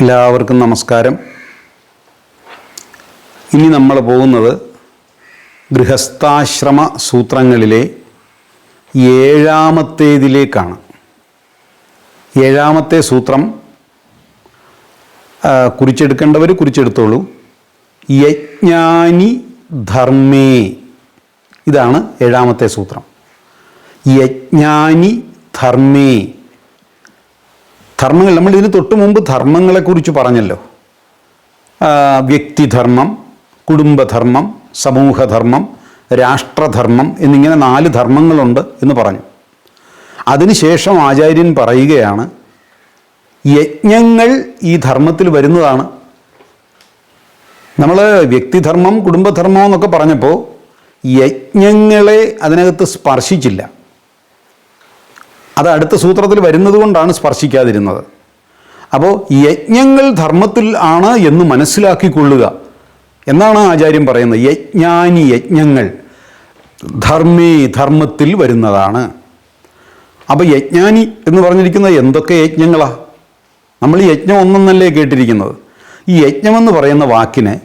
എല്ലാവർക്കും നമസ്കാരം. ഇനി നമ്മൾ പോകുന്നത് ഗൃഹസ്ഥാശ്രമ സൂത്രങ്ങളിലെ ഏഴാമത്തേതിലേക്കാണ്. ഏഴാമത്തെ സൂത്രം കുറിച്ചെടുക്കേണ്ടവർ കുറിച്ചെടുത്തോളൂ. യജ്ഞാനി ധർമ്മേ. ഇതാണ് ഏഴാമത്തെ സൂത്രം. യജ്ഞാനി ധർമ്മേ. ധർമ്മങ്ങൾ നമ്മൾ ഇതിന് തൊട്ട് മുമ്പ് ധർമ്മങ്ങളെക്കുറിച്ച് പറഞ്ഞല്ലോ. വ്യക്തിധർമ്മം കുടുംബധർമ്മം സമൂഹധർമ്മം രാഷ്ട്രധർമ്മം എന്നിങ്ങനെ നാല് ധർമ്മങ്ങളുണ്ട് എന്ന് പറഞ്ഞു. അതിനുശേഷം ആചാര്യൻ പറയുകയാണ് യജ്ഞങ്ങൾ ഈ ധർമ്മത്തിൽ വരുന്നതാണ്. നമ്മൾ വ്യക്തിധർമ്മം കുടുംബധർമ്മം എന്നൊക്കെ പറഞ്ഞപ്പോൾ യജ്ഞങ്ങളെ അതിനകത്ത് സ്പർശിച്ചില്ല. അത് അടുത്ത സൂത്രത്തിൽ വരുന്നത് കൊണ്ടാണ് സ്പർശിക്കാതിരുന്നത്. അപ്പോൾ യജ്ഞങ്ങൾ ധർമ്മത്തിൽ ആണ് എന്ന് മനസ്സിലാക്കിക്കൊള്ളുക. എന്നാണ് ആചാര്യം പറയുന്നത്? യജ്ഞാനി യജ്ഞങ്ങൾ ധർമ്മേ ധർമ്മത്തിൽ വരുന്നതാണ്. അപ്പോൾ യജ്ഞാനി എന്ന് പറഞ്ഞിരിക്കുന്നത് എന്തൊക്കെ യജ്ഞങ്ങളാണ് നമ്മൾ യജ്ഞം ഒന്നെന്നല്ലേ കേട്ടിരിക്കുന്നത്? ഈ യജ്ഞമെന്ന് പറയുന്ന വാക്കിനെ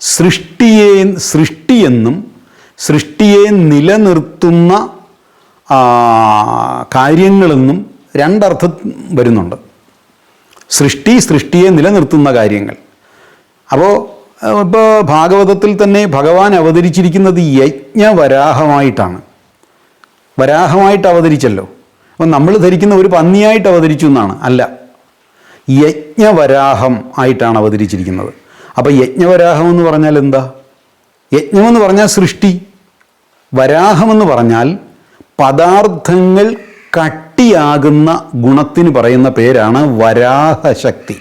സൃഷ്ടിയെ സൃഷ്ടിയെന്നും സൃഷ്ടിയെ നിലനിർത്തുന്ന കാര്യങ്ങളെന്നും രണ്ടർത്ഥം വരുന്നുണ്ട്. സൃഷ്ടി സൃഷ്ടിയെ നിലനിർത്തുന്ന കാര്യങ്ങൾ. അപ്പോൾ ഇപ്പോൾ ഭാഗവതത്തിൽ തന്നെ ഭഗവാൻ അവതരിച്ചിരിക്കുന്നത് യജ്ഞവരാഹമായിട്ടാണ്. വരാഹമായിട്ട് അവതരിച്ചല്ലോ. അപ്പം നമ്മൾ ധരിക്കുന്ന ഒരു പന്നിയായിട്ട് അവതരിച്ചു എന്നാണ്. അല്ല. യജ്ഞവരാഹം ആയിട്ടാണ് അവതരിച്ചിരിക്കുന്നത്. അപ്പോൾ യജ്ഞവരാഹം എന്ന് പറഞ്ഞാൽ എന്താ? യജ്ഞമെന്ന് പറഞ്ഞാൽ സൃഷ്ടി. വരാഹമെന്ന് പറഞ്ഞാൽ പദാർത്ഥങ്ങൾ കട്ടിയാകുന്ന ഗുണത്തിന് പറയുന്ന പേരാണ് വരാഹശക്തി.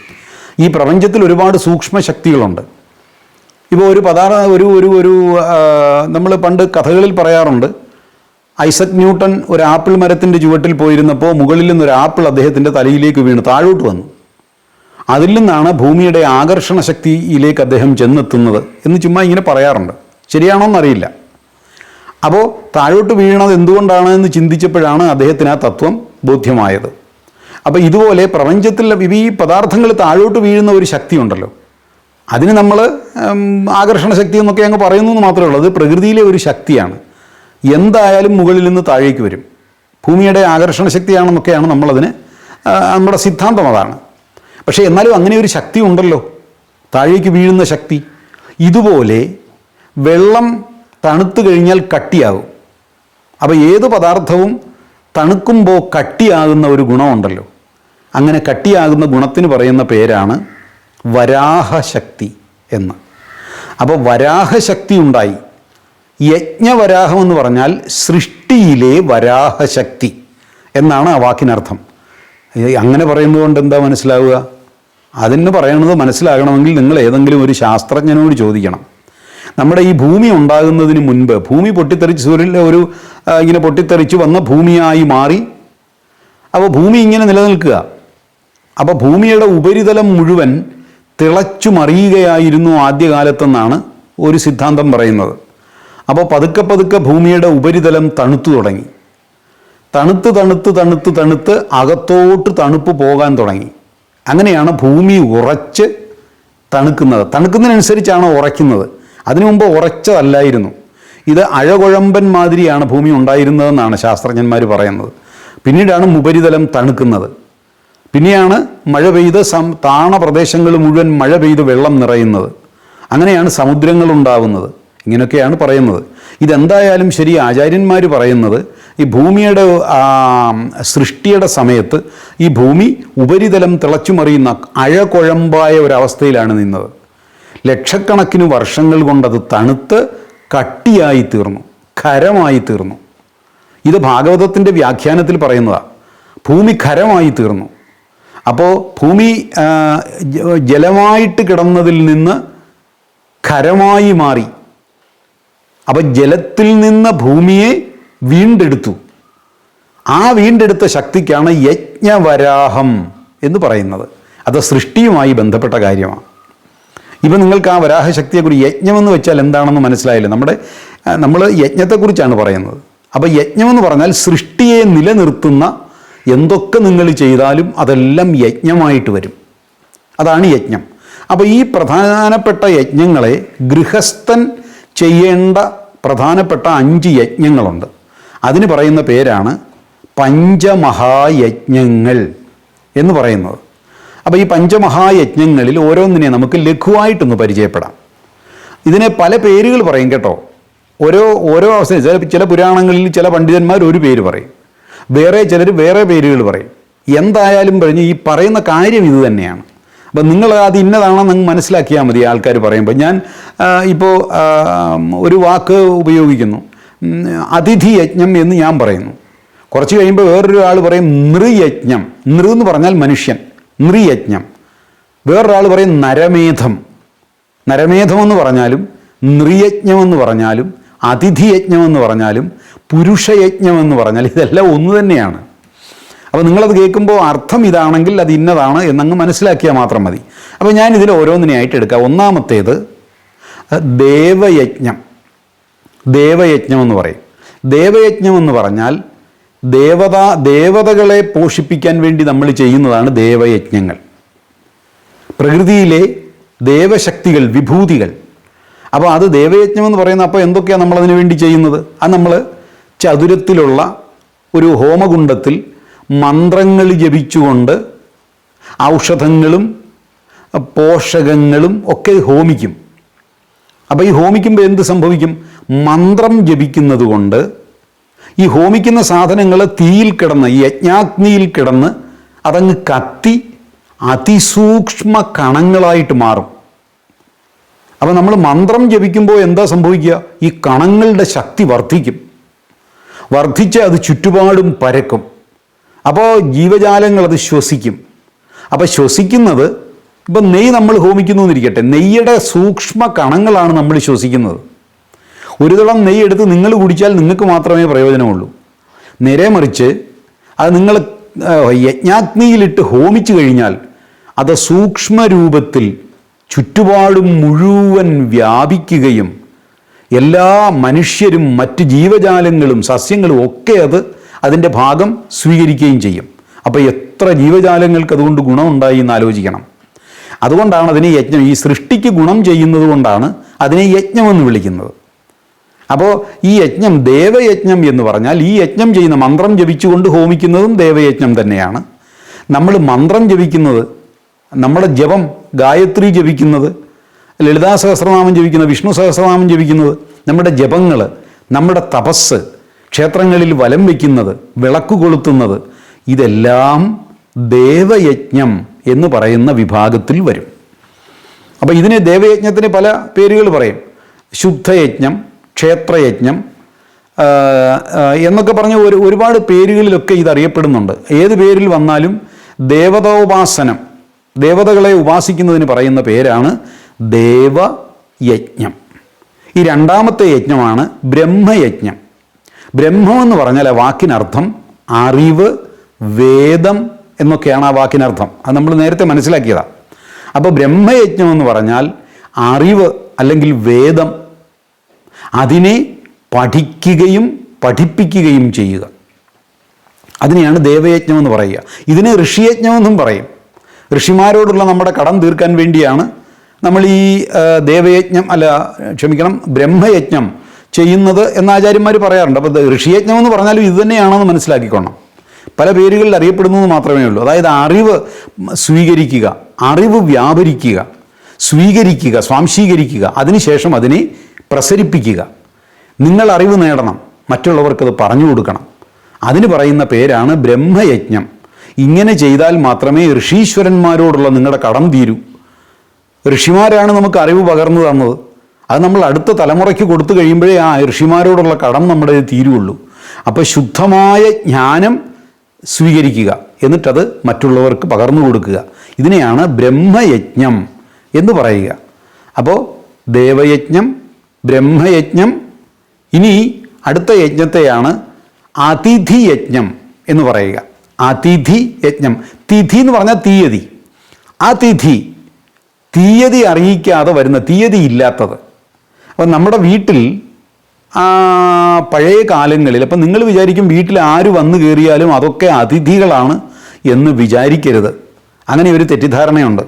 ഈ പ്രപഞ്ചത്തിൽ ഒരുപാട് സൂക്ഷ്മ ശക്തികളുണ്ട് ഇപ്പോൾ ഒരു പദാർത്ഥ ഒരു ഒരു ഒരു നമ്മൾ പണ്ട് കഥകളിൽ പറയാറുണ്ട് ഐസക് ന്യൂട്ടൺ ഒരു ആപ്പിൾ മരത്തിന്റെ ചുവട്ടിൽ പോയിരുന്നപ്പോൾ മുകളിൽ നിന്നൊരു ആപ്പിൾ അദ്ദേഹത്തിന്റെ തലയിലേക്ക് വീണ് താഴോട്ട് വന്നു. അതിൽ നിന്നാണ് ഭൂമിയുടെ ആകർഷണ ശക്തിയിലേക്ക് അദ്ദേഹം ചെന്നെത്തുന്നത് എന്ന് ചുമ്മാ ഇങ്ങനെ പറയാറുണ്ട്. ശരിയാണോ എന്നറിയില്ല അപ്പോൾ താഴോട്ട് വീഴണത് എന്തുകൊണ്ടാണ് എന്ന് ചിന്തിച്ചപ്പോഴാണ് അദ്ദേഹത്തിന് ആ തത്വം ബോധ്യമായത്. അപ്പോൾ ഇതുപോലെ പ്രപഞ്ചത്തിലെ ഈ പദാർത്ഥങ്ങൾ താഴോട്ട് വീഴുന്ന ഒരു ശക്തി ഉണ്ടല്ലോ അതിന് നമ്മൾ ആകർഷണ ശക്തി എന്നൊക്കെ അങ്ങ് പറയുന്നു എന്ന് മാത്രമേ ഉള്ളൂ. അത് പ്രകൃതിയിലെ ഒരു ശക്തിയാണ്. എന്തായാലും മുകളിൽ നിന്ന് താഴേക്ക് വരും. ഭൂമിയുടെ ആകർഷണ ശക്തിയാണെന്നൊക്കെയാണ് നമ്മളതിന് നമ്മുടെ സിദ്ധാന്തം അതാണ്. പക്ഷേ എന്നാലും അങ്ങനെ ഒരു ശക്തി ഉണ്ടല്ലോ. താഴേക്ക് വീഴുന്ന ശക്തി. ഇതുപോലെ വെള്ളം തണുത്തു കഴിഞ്ഞാൽ കട്ടിയാകും. അപ്പോൾ ഏത് പദാർത്ഥവും തണുക്കുമ്പോൾ കട്ടിയാകുന്ന ഒരു ഗുണമുണ്ടല്ലോ. അങ്ങനെ കട്ടിയാകുന്ന ഗുണത്തിന് പറയുന്ന പേരാണ് വരാഹശക്തി എന്ന്. അപ്പോൾ വരാഹശക്തി ഉണ്ടായി. യജ്ഞവരാഹം എന്ന് പറഞ്ഞാൽ സൃഷ്ടിയിലെ വരാഹശക്തി എന്നാണ് ആ വാക്കിനർത്ഥം. അങ്ങനെ പറയുന്നത് കൊണ്ട് എന്താ മനസ്സിലാവുക? അതിന് പറയുന്നത് മനസ്സിലാകണമെങ്കിൽ നിങ്ങൾ ഏതെങ്കിലും ഒരു ശാസ്ത്രജ്ഞനോട് ചോദിക്കണം. നമ്മുടെ ഈ ഭൂമി ഉണ്ടാകുന്നതിന് മുൻപ് ഭൂമി പൊട്ടിത്തെറിച്ച് സൂര്യനിലെ ഒരു ഇങ്ങനെ പൊട്ടിത്തെറിച്ച് വന്ന ഭൂമിയായി മാറി. അപ്പോൾ ഭൂമി ഇങ്ങനെ നിലനിൽക്കുക. അപ്പോൾ ഭൂമിയുടെ ഉപരിതലം മുഴുവൻ തിളച്ചു മറിയുകയായിരുന്നു ആദ്യകാലത്തെന്നാണ് ഒരു സിദ്ധാന്തം പറയുന്നത്. അപ്പോൾ പതുക്കെ പതുക്കെ ഭൂമിയുടെ ഉപരിതലം തണുത്തു തുടങ്ങി. തണുത്ത് തണുത്ത് തണുത്ത് തണുത്ത് അകത്തോട്ട് തണുപ്പ് പോകാൻ തുടങ്ങി. അങ്ങനെയാണ് ഭൂമി ഉറച്ച് തണുക്കുന്നത്. തണുക്കുന്നതിനനുസരിച്ചാണ് ഉറയ്ക്കുന്നത്. അതിനു മുമ്പ് ഉറച്ചതല്ലായിരുന്നു. ഇത് അഴകുഴമ്പൻ മാതിരിയാണ് ഭൂമി ഉണ്ടായിരുന്നതെന്നാണ് ശാസ്ത്രജ്ഞന്മാർ പറയുന്നത്. പിന്നീടാണ് ഉപരിതലം തണുക്കുന്നത്. പിന്നെയാണ് മഴ പെയ്ത് സം താണ പ്രദേശങ്ങൾ മുഴുവൻ മഴ പെയ്ത് വെള്ളം നിറയുന്നത്. അങ്ങനെയാണ് സമുദ്രങ്ങൾ ഉണ്ടാവുന്നത്. ഇങ്ങനെയൊക്കെയാണ് പറയുന്നത്. ഇതെന്തായാലും ശരി ആചാര്യന്മാർ പറയുന്നത് ഈ ഭൂമിയുടെ സൃഷ്ടിയുടെ സമയത്ത് ഈ ഭൂമി ഉപരിതലം തിളച്ചുമറിയുന്ന അഴകുഴമ്പായ ഒരവസ്ഥയിലാണ് നിന്നത്. ലക്ഷക്കണക്കിന് വർഷങ്ങൾ കൊണ്ടത് തണുത്ത് കട്ടിയായി തീർന്നു ഖരമായി തീർന്നു. ഇത് ഭാഗവതത്തിന്റെ വ്യാഖ്യാനത്തിൽ പറയുന്നതാണ് ഭൂമി ഖരമായി തീർന്നു. അപ്പോൾ ഭൂമി ജലമായിട്ട് കിടന്നതിൽ നിന്ന് ഖരമായി മാറി. അപ്പം ജലത്തിൽ നിന്ന് ഭൂമിയെ വീണ്ടെടുത്തു. ആ വീണ്ടെടുത്ത ശക്തിക്കാണ് യജ്ഞവരാഹം എന്ന് പറയുന്നത്. അത് സൃഷ്ടിയുമായി ബന്ധപ്പെട്ട കാര്യമാണ്. ഇപ്പം നിങ്ങൾക്ക് ആ വരാഹശക്തിയെക്കുറിച്ച് യജ്ഞമെന്ന് വെച്ചാൽ എന്താണെന്ന് മനസ്സിലായില്ല? നമ്മുടെ നമ്മൾ യജ്ഞത്തെക്കുറിച്ചാണ് പറയുന്നത്. അപ്പോൾ യജ്ഞമെന്ന് പറഞ്ഞാൽ സൃഷ്ടിയെ നിലനിർത്തുന്ന എന്തൊക്കെ നിങ്ങൾ ചെയ്താലും അതെല്ലാം യജ്ഞമായിട്ട് വരും. അതാണ് യജ്ഞം. അപ്പോൾ ഈ പ്രധാനപ്പെട്ട യജ്ഞങ്ങളെ ഗൃഹസ്ഥൻ ചെയ്യേണ്ട പ്രധാനപ്പെട്ട അഞ്ച് യജ്ഞങ്ങളുണ്ട്. അതിന് പറയുന്ന പേരാണ് പഞ്ചമഹായജ്ഞങ്ങൾ എന്ന് പറയുന്നത്. അപ്പോൾ ഈ പഞ്ചമഹായജ്ഞങ്ങളിൽ ഓരോന്നിനെ നമുക്ക് ലഘുവായിട്ടൊന്ന് പരിചയപ്പെടാം. ഇതിനെ പല പേരുകൾ പറയും കേട്ടോ. ഓരോ ഓരോ അവസ്ഥയും ചില ചില പുരാണങ്ങളിൽ ചില പണ്ഡിതന്മാർ ഒരു പേര് പറയും. വേറെ ചിലർ വേറെ പേരുകൾ പറയും. എന്തായാലും പറഞ്ഞ് ഈ പറയുന്ന കാര്യം ഇത് തന്നെയാണ്. അപ്പം നിങ്ങൾ അത് ഇന്നതാണെന്ന് നിങ്ങൾ മനസ്സിലാക്കിയാൽ മതി ആൾക്കാർ പറയുമ്പോൾ. ഞാൻ ഇപ്പോൾ ഒരു വാക്ക് ഉപയോഗിക്കുന്നു. അതിഥി യജ്ഞം എന്ന് ഞാൻ പറയുന്നു. കുറച്ച് കഴിയുമ്പോൾ വേറൊരു ആൾ പറയും നൃയജ്ഞം. നൃ എന്ന് പറഞ്ഞാൽ മനുഷ്യൻ. നൃയജ്ഞം. വേറൊരാൾ പറയും നരമേധം. നരമേധമെന്ന് പറഞ്ഞാലും നൃയജ്ഞമെന്ന് പറഞ്ഞാലും അതിഥിയജ്ഞമെന്ന് പറഞ്ഞാലും പുരുഷയജ്ഞമെന്ന് പറഞ്ഞാലും ഇതെല്ലാം ഒന്ന് തന്നെയാണ്. അപ്പോൾ നിങ്ങളത് കേൾക്കുമ്പോൾ അർത്ഥം ഇതാണെങ്കിൽ അത് ഇന്നതാണ് എന്നങ്ങ് മനസ്സിലാക്കിയാൽ മാത്രം മതി. അപ്പോൾ ഞാൻ ഇതിൽ ഓരോന്നിനെയായിട്ട് എടുക്കുക ഒന്നാമത്തേത് ദേവയജ്ഞം. ദേവയജ്ഞം എന്ന് പറയും. ദേവയജ്ഞം എന്ന് പറഞ്ഞാൽ ദേവത ദേവതകളെ പോഷിപ്പിക്കാൻ വേണ്ടി നമ്മൾ ചെയ്യുന്നതാണ് ദേവയജ്ഞങ്ങൾ. പ്രകൃതിയിലെ ദേവശക്തികൾ വിഭൂതികൾ. അപ്പോൾ അത് ദേവയജ്ഞം എന്ന് പറയുന്ന അപ്പോൾ എന്തൊക്കെയാണ് നമ്മളതിനു വേണ്ടി ചെയ്യുന്നത്? അത് നമ്മൾ ചതുരത്തിലുള്ള ഒരു ഹോമകുണ്ടത്തിൽ മന്ത്രങ്ങൾ ജപിച്ചുകൊണ്ട് ഔഷധങ്ങളും പോഷകങ്ങളും ഒക്കെ ഹോമിക്കും. അപ്പോൾ ഈ ഹോമിക്കുമ്പോൾ എന്ത് സംഭവിക്കും? മന്ത്രം ജപിക്കുന്നത് കൊണ്ട് ഈ ഹോമിക്കുന്ന സാധനങ്ങൾ തീയിൽ കിടന്ന് ഈ യജ്ഞാഗ്നിയിൽ കിടന്ന് അതങ്ങ് കത്തി അതിസൂക്ഷ്മ കണങ്ങളായിട്ട് മാറും. അപ്പോൾ നമ്മൾ മന്ത്രം ജപിക്കുമ്പോൾ എന്താ സംഭവിക്കുക? ഈ കണങ്ങളുടെ ശക്തി വർദ്ധിക്കും. വർദ്ധിച്ച് അത് ചുറ്റുപാടും പരക്കും. അപ്പോൾ ജീവജാലങ്ങൾ അത് ശ്വസിക്കും. അപ്പോൾ ശ്വസിക്കുന്നത് ഇപ്പം നെയ്യ് നമ്മൾ ഹോമിക്കുന്നു എന്നിരിക്കട്ടെ നെയ്യുടെ സൂക്ഷ്മ കണങ്ങളാണ് നമ്മൾ ശ്വസിക്കുന്നത്. ഒരു തുളം നെയ്യ് എടുത്ത് നിങ്ങൾ കുടിച്ചാൽ നിങ്ങൾക്ക് മാത്രമേ പ്രയോജനമുള്ളൂ. നേരെ മറിച്ച് അത് നിങ്ങൾ യജ്ഞാഗ്നിയിലിട്ട് ഹോമിച്ചു കഴിഞ്ഞാൽ അത് സൂക്ഷ്മ രൂപത്തിൽ ചുറ്റുപാടും മുഴുവൻ വ്യാപിക്കുകയും എല്ലാ മനുഷ്യരും മറ്റ് ജീവജാലങ്ങളും സസ്യങ്ങളും ഒക്കെ അത് അതിന്റെ ഭാഗം സ്വീകരിക്കുകയും ചെയ്യും. അപ്പോൾ എത്ര ജീവജാലങ്ങൾക്ക് അതുകൊണ്ട് ഗുണമുണ്ടായി എന്ന് ആലോചിക്കണം. അതുകൊണ്ടാണ് അതിനെ യജ്ഞം ഈ സൃഷ്ടിക്ക് ഗുണം ചെയ്യുന്നത് കൊണ്ടാണ് അതിനെ യജ്ഞമെന്ന് വിളിക്കുന്നത്. അപ്പോൾ ഈ യജ്ഞം ദേവയജ്ഞം എന്ന് പറഞ്ഞാൽ ഈ യജ്ഞം ചെയ്യുന്ന മന്ത്രം ജപിച്ചുകൊണ്ട് ഹോമിക്കുന്നതും ദേവയജ്ഞം തന്നെയാണ്. നമ്മൾ മന്ത്രം ജപിക്കുന്നത് നമ്മുടെ ജപം ഗായത്രി ജപിക്കുന്നത് ലളിതാ സഹസ്രനാമം ജപിക്കുന്നത് വിഷ്ണു സഹസ്രനാമം ജപിക്കുന്നത് നമ്മുടെ ജപങ്ങൾ നമ്മുടെ തപസ് ക്ഷേത്രങ്ങളിൽ വലം വയ്ക്കുന്നത് വിളക്ക് കൊളുത്തുന്നത് ഇതെല്ലാം ദേവയജ്ഞം എന്ന് പറയുന്ന വിഭാഗത്തിൽ വരും. അപ്പോൾ ഇതിനെ ദേവയജ്ഞത്തിന് പല പേരുകൾ പറയും. ശുദ്ധയജ്ഞം ക്ഷേത്രയജ്ഞം എന്നൊക്കെ പറഞ്ഞ ഒരു ഒരുപാട് പേരുകളിലൊക്കെ ഇത് അറിയപ്പെടുന്നുണ്ട് ഏത് പേരിൽ വന്നാലും ദേവതോപാസനം ദേവതകളെ ഉപാസിക്കുന്നതിന് പറയുന്ന പേരാണ് ദേവയജ്ഞം. ഈ രണ്ടാമത്തെ യജ്ഞമാണ് ബ്രഹ്മയജ്ഞം. ബ്രഹ്മം എന്ന് പറഞ്ഞാൽ ആ വാക്കിനർത്ഥം അറിവ് വേദം എന്നൊക്കെയാണ് ആ വാക്കിനർത്ഥം. അത് നമ്മൾ നേരത്തെ മനസ്സിലാക്കിയതാണ് അപ്പോൾ ബ്രഹ്മയജ്ഞം എന്ന് പറഞ്ഞാൽ അറിവ് അല്ലെങ്കിൽ വേദം അതിനെ പഠിക്കുകയും പഠിപ്പിക്കുകയും ചെയ്യുക. അതിനെയാണ് ദേവയജ്ഞം എന്ന് പറയുക. ഇതിനെ ഋഷിയജ്ഞമെന്നും പറയും. ഋഷിമാരോടുള്ള നമ്മുടെ കടം തീർക്കാൻ വേണ്ടിയാണ് നമ്മൾ ഈ ദേവയജ്ഞം അല്ല ക്ഷമിക്കണം ബ്രഹ്മയജ്ഞം ചെയ്യുന്നത് എന്ന് ആചാര്യന്മാർ പറയാറുണ്ട്. അപ്പോൾ ഋഷിയജ്ഞം എന്ന് പറഞ്ഞാലും ഇത് തന്നെയാണെന്ന് മനസ്സിലാക്കിക്കോണം. പല പേരുകളിൽ അറിയപ്പെടുന്നത് മാത്രമേ ഉള്ളൂ. അതായത് അറിവ് സ്വീകരിക്കുക അറിവ് വ്യാപരിക്കുക സ്വീകരിക്കുക സ്വാംശീകരിക്കുക. അതിനുശേഷം അതിനെ പ്രസരിപ്പിക്കുക. നിങ്ങൾ അറിവ് നേടണം മറ്റുള്ളവർക്കത് പറഞ്ഞു കൊടുക്കണം. അതിന് പറയുന്ന പേരാണ് ബ്രഹ്മയജ്ഞം. ഇങ്ങനെ ചെയ്താൽ മാത്രമേ ഋഷീശ്വരന്മാരോടുള്ള നിങ്ങളുടെ കടം തീരൂ. ഋഷിമാരാണ് നമുക്ക് അറിവ് പകർന്നു തന്നത്. അത് നമ്മൾ അടുത്ത തലമുറയ്ക്ക് കൊടുത്തു കഴിയുമ്പോഴേ ആ ഋഷിമാരോടുള്ള കടം നമ്മുടെ തീരുള്ളൂ അപ്പോൾ ശുദ്ധമായ ജ്ഞാനം സ്വീകരിക്കുക. എന്നിട്ടത് മറ്റുള്ളവർക്ക് പകർന്നു കൊടുക്കുക. ഇതിനെയാണ് ബ്രഹ്മയജ്ഞം എന്ന് പറയുക. അപ്പോൾ ദേവയജ്ഞം ബ്രഹ്മയജ്ഞം. ഇനി അടുത്ത യജ്ഞത്തെയാണ് അതിഥി യജ്ഞം എന്ന് പറയുക. അതിഥി യജ്ഞം തിഥി എന്ന് പറഞ്ഞാൽ തീയതി. അതിഥി തീയതി അറിയിക്കാതെ വരുന്ന തീയതി ഇല്ലാത്തത്. അപ്പം നമ്മുടെ വീട്ടിൽ പഴയ കാലങ്ങളിൽ അപ്പം നിങ്ങൾ വിചാരിക്കും വീട്ടിൽ ആര് വന്നു കയറിയാലും അതൊക്കെ അതിഥികളാണ് എന്ന് വിചാരിക്കരുത്. അങ്ങനെ ഒരു തെറ്റിദ്ധാരണയുണ്ട്.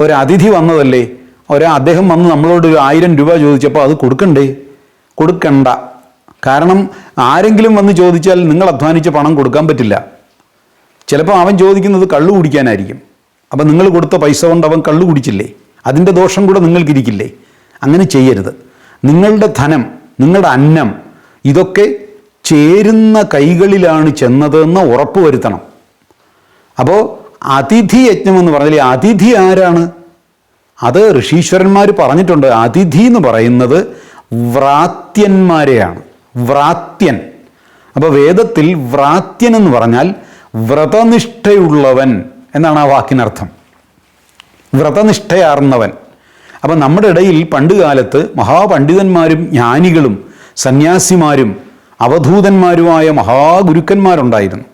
ഒരു അതിഥി വന്നതല്ലേ? ഒരു അദ്ദേഹം വന്ന് നമ്മളോട് ഒരു ആയിരം രൂപ ചോദിച്ചപ്പോൾ അത് കൊടുക്കണ്ടേ? കൊടുക്കണ്ട. കാരണം ആരെങ്കിലും വന്ന് ചോദിച്ചാൽ നിങ്ങൾ അധ്വാനിച്ച പണം കൊടുക്കാൻ പറ്റില്ല. ചിലപ്പോൾ അവൻ ചോദിക്കുന്നത് കള്ളു കുടിക്കാനായിരിക്കും. അപ്പം നിങ്ങൾ കൊടുത്ത പൈസ കൊണ്ട് അവൻ കള്ളു കുടിച്ചില്ലേ? അതിന്റെ ദോഷം കൂടെ നിങ്ങൾക്കിരിക്കില്ലേ? അങ്ങനെ ചെയ്യരുത്. നിങ്ങളുടെ ധനം നിങ്ങളുടെ അന്നം ഇതൊക്കെ ചേരുന്ന കൈകളിലാണ് ചെന്നതെന്ന് ഉറപ്പ് വരുത്തണം അപ്പോൾ അതിഥി യജ്ഞം എന്ന് പറഞ്ഞാൽ അതിഥി ആരാണ്? അത് ഋഷീശ്വരന്മാർ പറഞ്ഞിട്ടുണ്ട്. അതിഥി എന്ന് പറയുന്നത് വ്രാത്യന്മാരെയാണ്. വ്രാത്യൻ. അപ്പോൾ വേദത്തിൽ വ്രാത്യൻ എന്ന് പറഞ്ഞാൽ വ്രതനിഷ്ഠയുള്ളവൻ എന്നാണ് ആ വാക്കിനർത്ഥം. വ്രതനിഷ്ഠയാർന്നവൻ. അപ്പം നമ്മുടെ ഇടയിൽ പണ്ടുകാലത്ത് മഹാപണ്ഡിതന്മാരും ജ്ഞാനികളും സന്യാസിമാരും അവധൂതന്മാരുമായ മഹാഗുരുക്കന്മാരുണ്ടായിരുന്നു.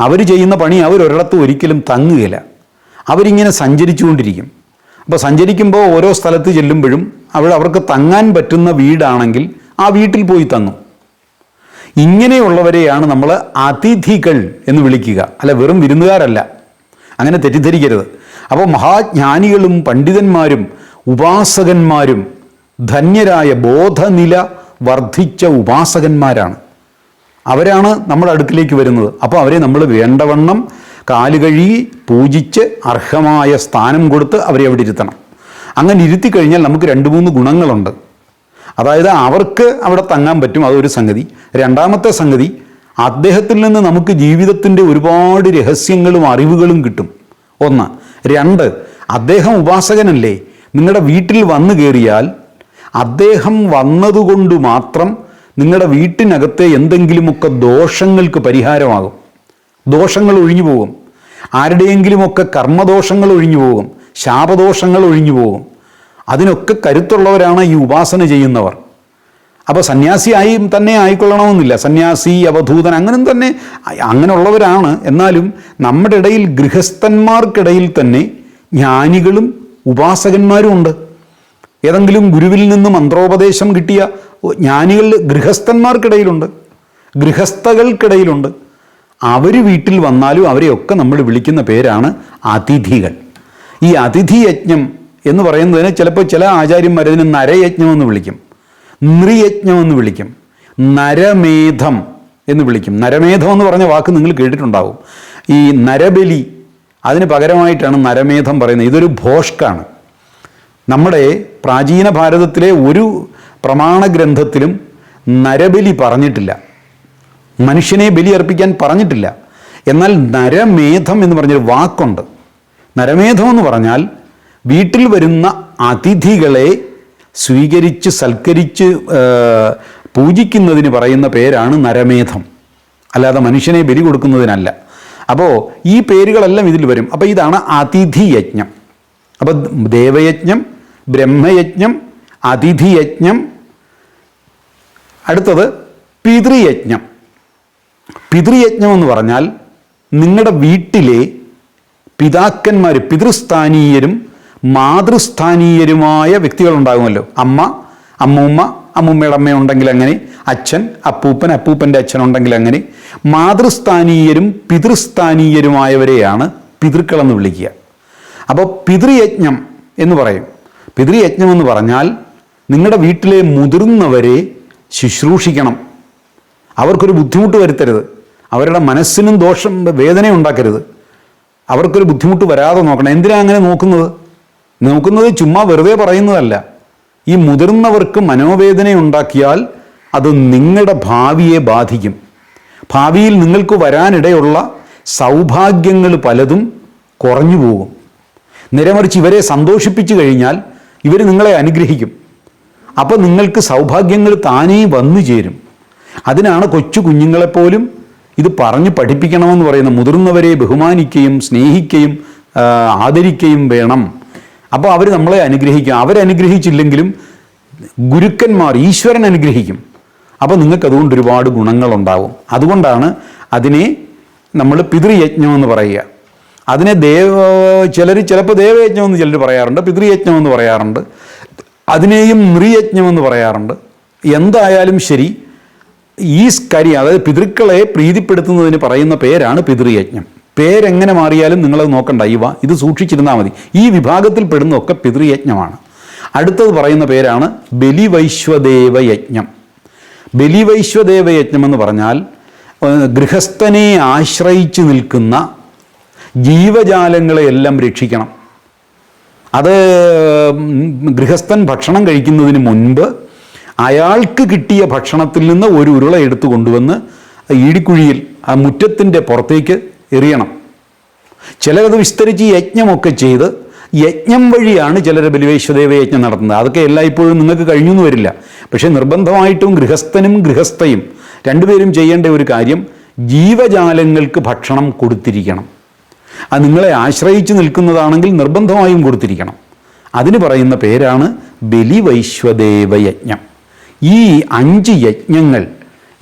അവർ ചെയ്യുന്ന പണി അവരൊരിടത്ത് ഒരിക്കലും തങ്ങുകയില്ല. അവരിങ്ങനെ സഞ്ചരിച്ചുകൊണ്ടിരിക്കും. അപ്പോൾ സഞ്ചരിക്കുമ്പോൾ ഓരോ സ്ഥലത്ത് ചെല്ലുമ്പോഴും അവിടെ അവർക്ക് തങ്ങാൻ പറ്റുന്ന വീടാണെങ്കിൽ ആ വീട്ടിൽ പോയി തങ്ങും ഇങ്ങനെയുള്ളവരെയാണ് നമ്മൾ അതിഥികൾ എന്ന് വിളിക്കുക. അല്ല വെറും വിരുന്നുകാരല്ല. അങ്ങനെ തെറ്റിദ്ധരിക്കരുത്. അപ്പോൾ മഹാജ്ഞാനികളും പണ്ഡിതന്മാരും ഉപാസകന്മാരും ധന്യരായ ബോധനില വർദ്ധിച്ച ഉപാസകന്മാരാണ്. അവരാണ് നമ്മുടെ അടുക്കിലേക്ക് വരുന്നത്. അപ്പോൾ അവരെ നമ്മൾ വേണ്ടവണ്ണം കാലുകഴുകി പൂജിച്ച് അർഹമായ സ്ഥാനം കൊടുത്ത് അവരെ അവിടെ ഇരുത്തണം. അങ്ങനെ ഇരുത്തി കഴിഞ്ഞാൽ നമുക്ക് രണ്ട് മൂന്ന് ഗുണങ്ങളുണ്ട്. അതായത് അവർക്ക് അവിടെ തങ്ങാൻ പറ്റും. അതൊരു സംഗതി. രണ്ടാമത്തെ സംഗതി അദ്ദേഹത്തിൽ നിന്ന് നമുക്ക് ജീവിതത്തിന്റെ ഒരുപാട് രഹസ്യങ്ങളും അറിവുകളും കിട്ടും. ഒന്ന്. രണ്ട് അദ്ദേഹം ഉപാസകനല്ലേ? നിങ്ങളുടെ വീട്ടിൽ വന്നു കയറിയാൽ അദ്ദേഹം വന്നതുകൊണ്ട് മാത്രം നിങ്ങളുടെ വീട്ടിനകത്തെ എന്തെങ്കിലുമൊക്കെ ദോഷങ്ങൾക്ക് പരിഹാരമാകും. ദോഷങ്ങൾ ഒഴിഞ്ഞു പോകും. ആരുടെയെങ്കിലുമൊക്കെ കർമ്മദോഷങ്ങൾ ഒഴിഞ്ഞു പോകും. ശാപദോഷങ്ങൾ ഒഴിഞ്ഞു പോകും. അതിനൊക്കെ കരുത്തുള്ളവരാണ് ഈ ഉപാസന ചെയ്യുന്നവർ. അപ്പോൾ സന്യാസിയായി തന്നെ ആയിക്കൊള്ളണമെന്നില്ല. സന്യാസി അവധൂതൻ അങ്ങനെ തന്നെ അങ്ങനെയുള്ളവരാണ്. എന്നാലും നമ്മുടെ ഇടയിൽ ഗൃഹസ്ഥന്മാർക്കിടയിൽ തന്നെ ജ്ഞാനികളും ഉപാസകന്മാരും ഉണ്ട്. ഏതെങ്കിലും ഗുരുവിൽ നിന്ന് മന്ത്രോപദേശം കിട്ടിയ ജ്ഞാനികൾ ഗൃഹസ്ഥന്മാർക്കിടയിലുണ്ട്. ഗൃഹസ്ഥകൾക്കിടയിലുണ്ട്. അവർ വീട്ടിൽ വന്നാലും അവരെയൊക്കെ നമ്മൾ വിളിക്കുന്ന പേരാണ് അതിഥികൾ. ഈ അതിഥി യജ്ഞം എന്ന് പറയുന്നതിന് ചിലപ്പോൾ ചില ആചാര്യന്മാർ ഇതിന് നരയജ്ഞം എന്ന് വിളിക്കും. നൃയജ്ഞം എന്ന് വിളിക്കും. നരമേധം എന്ന് വിളിക്കും. നരമേധം എന്ന് പറഞ്ഞ വാക്ക് നിങ്ങൾ കേട്ടിട്ടുണ്ടാവും. ഈ നരബലി അതിന് പകരമായിട്ടാണ് നരമേധം പറയുന്നത്. ഇതൊരു ഭോഷ്കാണ്. നമ്മുടെ പ്രാചീന ഭാരതത്തിലെ ഒരു പ്രമാണ ഗ്രന്ഥത്തിലും നരബലി പറഞ്ഞിട്ടില്ല. മനുഷ്യനെ ബലിയർപ്പിക്കാൻ പറഞ്ഞിട്ടില്ല. എന്നാൽ നരമേധം എന്ന് പറഞ്ഞൊരു വാക്കുണ്ട്. നരമേധം എന്ന് പറഞ്ഞാൽ വീട്ടിൽ വരുന്ന അതിഥികളെ സ്വീകരിച്ച് സൽക്കരിച്ച് പൂജിക്കുന്നതിന് പറയുന്ന പേരാണ് നരമേധം. അല്ലാതെ മനുഷ്യനെ ബലി കൊടുക്കുന്നതിനല്ല. അപ്പോൾ ഈ പേരുകളെല്ലാം ഇതിൽ വരും. അപ്പോൾ ഇതാണ് അതിഥി യജ്ഞം അപ്പോൾ ദേവയജ്ഞം ബ്രഹ്മയജ്ഞം അതിഥിയജ്ഞം. അടുത്തത് പിതൃയജ്ഞം. പിതൃയജ്ഞം എന്ന് പറഞ്ഞാൽ നിങ്ങളുടെ വീട്ടിലെ പിതാക്കന്മാർ പിതൃസ്ഥാനീയരും മാതൃസ്ഥാനീയരുമായ വ്യക്തികളുണ്ടാകുമല്ലോ. അമ്മ അമ്മൂമ്മ അമ്മൂമ്മയുടെ അമ്മ ഉണ്ടെങ്കിൽ അങ്ങനെ അച്ഛൻ അപ്പൂപ്പൻ അപ്പൂപ്പന്റെ അച്ഛൻ ഉണ്ടെങ്കിൽ അങ്ങനെ മാതൃസ്ഥാനീയരും പിതൃസ്ഥാനീയരുമായവരെയാണ് പിതൃക്കളെന്ന് വിളിക്കുക. അപ്പോൾ പിതൃയജ്ഞം എന്ന് പറയും. പിതൃയജ്ഞം എന്ന് പറഞ്ഞാൽ നിങ്ങളുടെ വീട്ടിലെ മുതിർന്നവരെ ശുശ്രൂഷിക്കണം. അവർക്കൊരു ബുദ്ധിമുട്ട് വരുത്തരുത്. അവരുടെ മനസ്സിനും ദോഷം വേദന ഉണ്ടാക്കരുത്. അവർക്കൊരു ബുദ്ധിമുട്ട് വരാതെ നോക്കണം. എന്തിനാ അങ്ങനെ നോക്കുന്നത്? നോക്കുന്നത് ചുമ്മാ വെറുതെ പറയുന്നതല്ല. ഈ മുതിർന്നവർക്ക് മനോവേദന ഉണ്ടാക്കിയാൽ അത് നിങ്ങളുടെ ഭാവിയെ ബാധിക്കും. ഭാവിയിൽ നിങ്ങൾക്ക് വരാനിടയുള്ള സൗഭാഗ്യങ്ങൾ പലതും കുറഞ്ഞു പോകും. നിരമറിച്ച് ഇവരെ സന്തോഷിപ്പിച്ചു കഴിഞ്ഞാൽ ഇവർ നിങ്ങളെ അനുഗ്രഹിക്കും. അപ്പോൾ നിങ്ങൾക്ക് സൗഭാഗ്യങ്ങൾ താനേ വന്നു ചേരും. അതിനാണ് കൊച്ചു കുഞ്ഞുങ്ങളെപ്പോലും ഇത് പറഞ്ഞ് പഠിപ്പിക്കണമെന്ന് പറയുന്ന മുതിർന്നവരെ ബഹുമാനിക്കുകയും സ്നേഹിക്കുകയും ആദരിക്കുകയും വേണം. അപ്പോൾ അവർ നമ്മളെ അനുഗ്രഹിക്കും. അവരനുഗ്രഹിച്ചില്ലെങ്കിലും ഗുരുക്കന്മാർ ഈശ്വരൻ അനുഗ്രഹിക്കും. അപ്പോൾ നിങ്ങൾക്ക് അതുകൊണ്ട് ഒരുപാട് ഗുണങ്ങളുണ്ടാവും അതുകൊണ്ടാണ് അതിനെ നമ്മൾ പിതൃയജ്ഞം എന്ന് പറയുക. അതിനെ ദേവ ചിലർ ചിലപ്പോൾ ദേവയജ്ഞം എന്ന് ചിലർ പറയാറുണ്ട് പിതൃയജ്ഞം എന്ന് പറയാറുണ്ട്. അതിനെയും നൃയജ്ഞം എന്ന് പറയാറുണ്ട്. എന്തായാലും ശരി ഈ കാര്യം അതായത് പിതൃക്കളെ പ്രീതിപ്പെടുത്തുന്നതിന് പറയുന്ന പേരാണ് പിതൃയജ്ഞം. പേരെങ്ങനെ മാറിയാലും നിങ്ങളത് നോക്കണ്ട. ഇവ ഇത് സൂക്ഷിച്ചിരുന്നാൽ മതി. ഈ വിഭാഗത്തിൽ പെടുന്നതൊക്കെ പിതൃയജ്ഞമാണ്. അടുത്തത് പറയുന്ന പേരാണ് ബലിവൈശ്വദേവ യജ്ഞം ബലിവൈശ്വദേവ യജ്ഞം എന്ന് പറഞ്ഞാൽ ഗൃഹസ്ഥനെ ആശ്രയിച്ചു നിൽക്കുന്ന ജീവജാലങ്ങളെയെല്ലാം രക്ഷിക്കണം. അത് ഗൃഹസ്ഥൻ ഭക്ഷണം കഴിക്കുന്നതിന് മുൻപ് അയാൾക്ക് കിട്ടിയ ഭക്ഷണത്തിൽ നിന്ന് ഒരു ഉരുള എടുത്തു കൊണ്ടുവന്ന് ഈടിക്കുഴിയിൽ ആ മുറ്റത്തിന്റെ പുറത്തേക്ക് എറിയണം. ചിലരത് വിസ്തരിച്ച് യജ്ഞമൊക്കെ ചെയ്ത് യജ്ഞം വഴിയാണ് ചിലർ ബലിവേശ്വദേവ യജ്ഞം നടത്തുന്നത്. അതൊക്കെ എല്ലായ്പ്പോഴും നിങ്ങൾക്ക് കഴിഞ്ഞു എന്ന് വരില്ല. പക്ഷേ നിർബന്ധമായിട്ടും ഗൃഹസ്ഥനും ഗൃഹസ്ഥയും രണ്ടുപേരും ചെയ്യേണ്ട ഒരു കാര്യം ജീവജാലങ്ങൾക്ക് ഭക്ഷണം കൊടുത്തിരിക്കണം. അത് നിങ്ങളെ ആശ്രയിച്ച് നിൽക്കുന്നതാണെങ്കിൽ നിർബന്ധമായും കൊടുത്തിരിക്കണം. അതിന് പറയുന്ന പേരാണ് ബലിവൈശ്വദേവ യജ്ഞം. ഈ അഞ്ച് യജ്ഞങ്ങൾ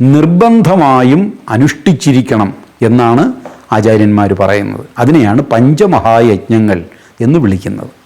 നിർബന്ധമായും അനുഷ്ഠിച്ചിരിക്കണം എന്നാണ് ആചാര്യന്മാർ പറയുന്നത്. അതിനെയാണ് പഞ്ചമഹായജ്ഞങ്ങൾ എന്ന് വിളിക്കുന്നത്.